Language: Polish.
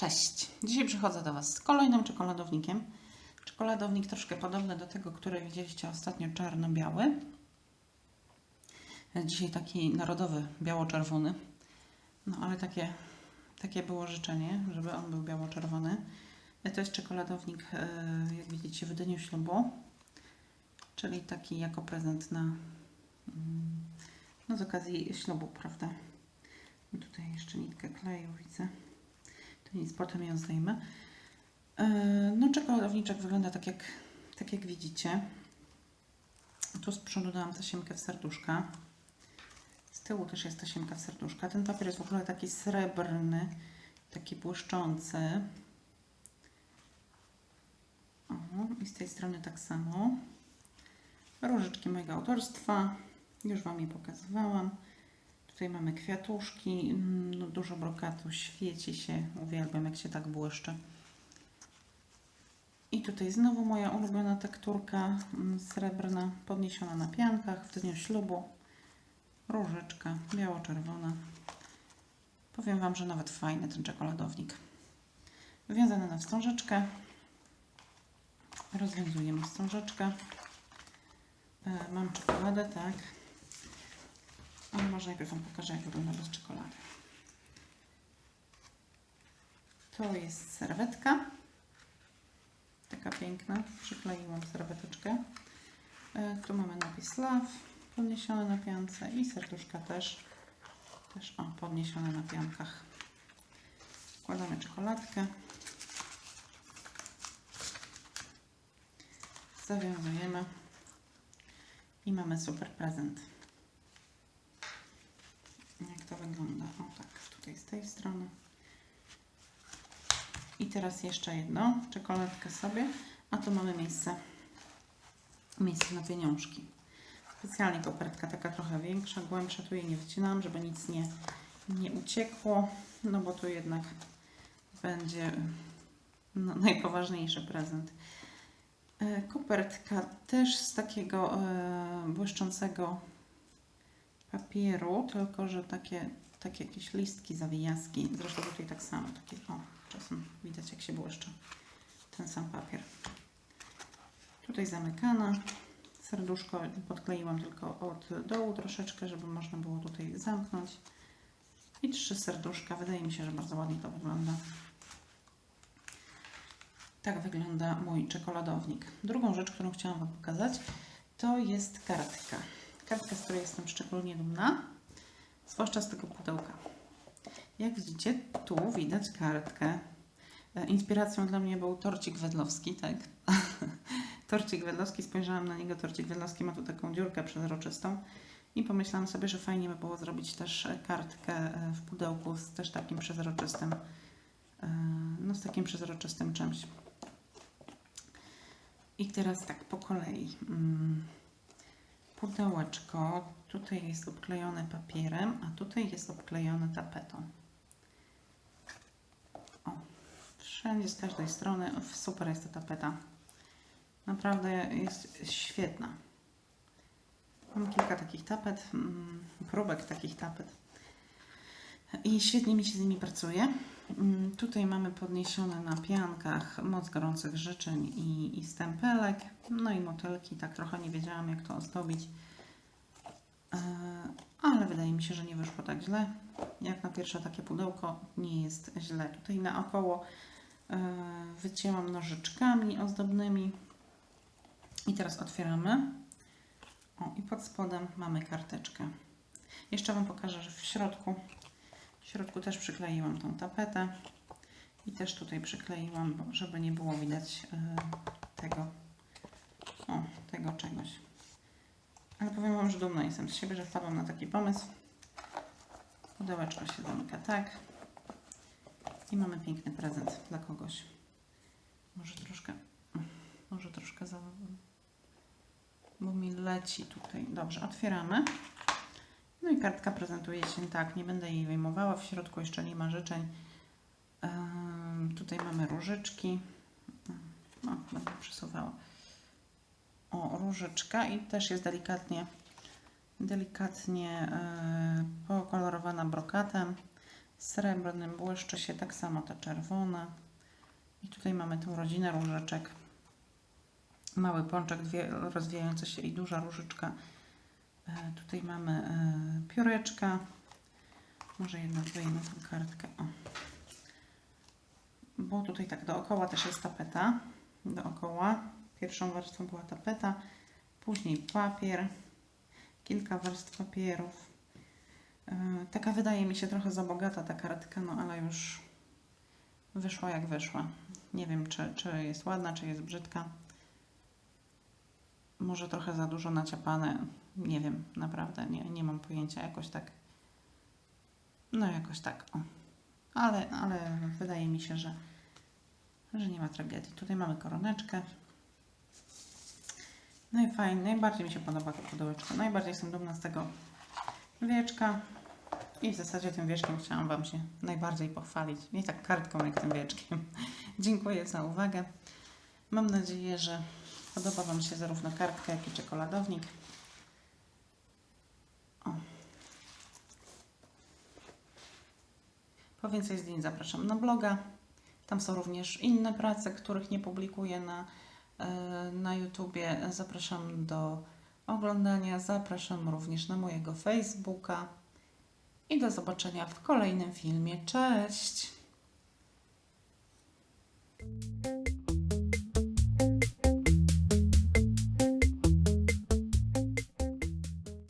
Cześć! Dzisiaj przychodzę do Was z kolejnym czekoladownikiem. Czekoladownik troszkę podobny do tego, który widzieliście ostatnio, czarno-biały. Dzisiaj taki narodowy, biało-czerwony. No ale takie, takie było życzenie, żeby on był biało-czerwony. To jest czekoladownik, e, jak widzicie, w dniu ślubu. Czyli taki jako prezent na, mm, no z okazji ślubu, prawda? Tutaj jeszcze nitkę kleju widzę. To nic, potem ją zdejmę. E, No, czekoladowniczek wygląda tak jak, tak jak widzicie. Tu z przodu dałam tasiemkę w serduszka. Z tyłu też jest tasiemka w serduszka. Ten papier jest w ogóle taki srebrny, taki błyszczący. O, i z tej strony tak samo. Różyczki mojego autorstwa. Już Wam je pokazywałam. Tutaj mamy kwiatuszki, mm, no dużo brokatu, świeci się, uwielbiam jak się tak błyszczy. I tutaj znowu moja ulubiona tekturka mm, srebrna, podniesiona na piankach w dniu ślubu. Różyczka, biało-czerwona. Powiem Wam, że nawet fajny ten czekoladownik. Wywiązany na wstążeczkę. Rozwiązujemy wstążeczkę. E, Mam czekoladę, tak. Ale może najpierw Wam pokażę, jak wygląda bez czekolady. To jest serwetka. Taka piękna. Przykleiłam serweteczkę. E, Tu mamy napis Love podniesiony na piance i serduszka też. Też o, podniesione na piankach. Wkładamy czekoladkę. Zawiązujemy. I mamy super prezent. Jak to wygląda? O tak, tutaj z tej strony. I teraz jeszcze jedno, czekoladkę sobie, a tu mamy miejsce, miejsce na pieniążki. Specjalnie kopertka taka trochę większa, głębsza, tu jej nie wycinam, żeby nic nie, nie uciekło, no bo tu jednak będzie no, najpoważniejszy prezent. E, Kopertka też z takiego e, błyszczącego papieru, tylko że takie, takie jakieś listki, zawijaski. Zresztą tutaj tak samo, takie, o, czasem widać jak się błyszczy ten sam papier. Tutaj zamykana. Serduszko podkleiłam tylko od dołu troszeczkę, żeby można było tutaj zamknąć. I trzy serduszka. Wydaje mi się, że bardzo ładnie to wygląda. Tak wygląda mój czekoladownik. Drugą rzecz, którą chciałam Wam pokazać, to jest kartka. Kartka, z której jestem szczególnie dumna, zwłaszcza z tego pudełka. Jak widzicie, tu widać kartkę. E, Inspiracją dla mnie był torcik wedlowski, tak? torcik wedlowski, spojrzałam na niego, torcik wedlowski ma tu taką dziurkę przezroczystą i pomyślałam sobie, że fajnie by było zrobić też kartkę e, w pudełku z też takim przezroczystym, e, no z takim przezroczystym czymś. I teraz tak po kolei. Pudełeczko tutaj jest obklejone papierem, a tutaj jest obklejone tapetą. O, wszędzie z każdej strony super jest ta tapeta. Naprawdę jest świetna. Mam kilka takich tapet, mm, próbek takich tapet. I świetnie mi się z nimi pracuje. Mm, Tutaj mamy podniesione na piankach moc gorących życzeń i, i stempelek, no i motylki. Tak trochę nie wiedziałam, jak to ozdobić. E, Ale wydaje mi się, że nie wyszło tak źle. Jak na pierwsze takie pudełko nie jest źle. Tutaj naokoło e, wycięłam nożyczkami ozdobnymi. I teraz otwieramy. O, i pod spodem mamy karteczkę. Jeszcze Wam pokażę, że w środku w środku też przykleiłam tą tapetę i też tutaj przykleiłam, żeby nie było widać e, tego, o, tego czegoś. Ale powiem Wam, że dumna jestem z siebie, że wpadłam na taki pomysł. Pudełeczko się zamyka tak. I mamy piękny prezent dla kogoś. Może troszkę, może troszkę za... Bo mi leci tutaj. Dobrze, otwieramy. No i kartka prezentuje się tak, nie będę jej wyjmowała, w środku jeszcze nie ma życzeń. Tutaj mamy różyczki. No, będę przesuwała. O, różyczka i też jest delikatnie, delikatnie e, pokolorowana brokatem. srebrnym, błyszczy się tak samo ta czerwona. I tutaj mamy tą rodzinę różeczek. Mały pączek, dwie rozwijające się i duża różyczka. E, tutaj mamy e, pióreczka. Może jednak wyjmę tą kartkę. O. Bo tutaj tak dookoła też jest tapeta. Dookoła. Pierwszą warstwą była tapeta, później papier, kilka warstw papierów. E, Taka wydaje mi się trochę za bogata ta kartka, no ale już wyszła jak wyszła. Nie wiem, czy, czy jest ładna, czy jest brzydka. Może trochę za dużo naciapane. Nie wiem, naprawdę nie, nie mam pojęcia. Jakoś tak. No, jakoś tak. O. Ale, ale wydaje mi się, że, że nie ma tragedii. Tutaj mamy koroneczkę. No i fajnie, najbardziej mi się podoba to pudełeczko. Najbardziej jestem dumna z tego wieczka. I w zasadzie tym wieczkiem chciałam Wam się najbardziej pochwalić. Nie tak kartką, jak tym wieczkiem. Dziękuję za uwagę. Mam nadzieję, że podoba Wam się zarówno kartka, jak i czekoladownik. O. Po więcej zdjęć zapraszam na bloga. Tam są również inne prace, których nie publikuję na, e, na YouTubie. Zapraszam do oglądania. Zapraszam również na mojego Facebooka. I do zobaczenia w kolejnym filmie. Cześć!